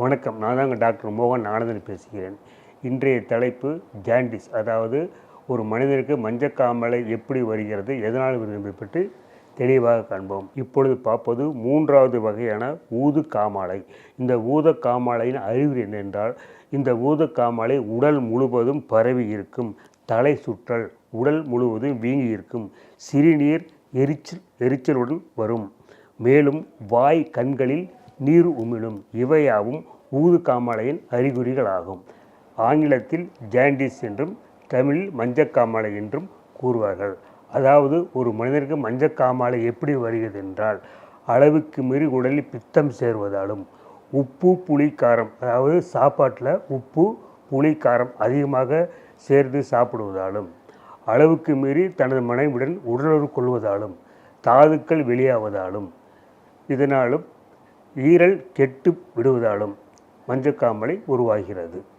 வணக்கம். நான் தாங்க டாக்டர் மோகன் ஆனந்தன் பேசுகிறேன். இன்றைய தலைப்பு ஜாண்டிஸ். அதாவது ஒரு மனிதனுக்கு மஞ்சக்காமலை எப்படி வருகிறது எதனால் வருகிறது பற்றி தெளிவாக காண்போம். இப்பொழுது பார்ப்பது மூன்றாவது வகையான ஊது காமாலை இந்த ஊத காமாலையின் அறிகுறி என்னென்றால் இந்த ஊத காமாலை உடல் முழுவதும் பரவி இருக்கும். தலை சுற்றல் உடல் முழுவதும் வீங்கி இருக்கும். சிறுநீர் எரிச்சல் எரிச்சலுடன் வரும். மேலும் வாய் கண்களில் நீர் உமிழும் இவையாவும் ஊதுகாமலையின் அறிகுறிகளாகும். ஆங்கிலத்தில் ஜாண்டிஸ் என்றும் தமிழில் மஞ்சக்காமலை என்றும் கூறுவார்கள். அதாவது ஒரு மனிதனுக்கு மஞ்சக்காமாலை எப்படி வருகிறது என்றால் அளவுக்கு மீறி உடலில் பித்தம் சேர்வதாலும் உப்பு புளி காரம் அதாவது சாப்பாட்டில் உப்பு புளி காரம் அதிகமாக சேர்ந்து சாப்பிடுவதாலும் அளவுக்கு மீறி தனது மனைவியுடன் உடலுறவு கொள்வதாலும் தாதுக்கள் வெளியாவதாலும் இதனாலும் ஈரல் கெட்டு விடுவதாலும் மஞ்சக்காமலை உருவாகிறது.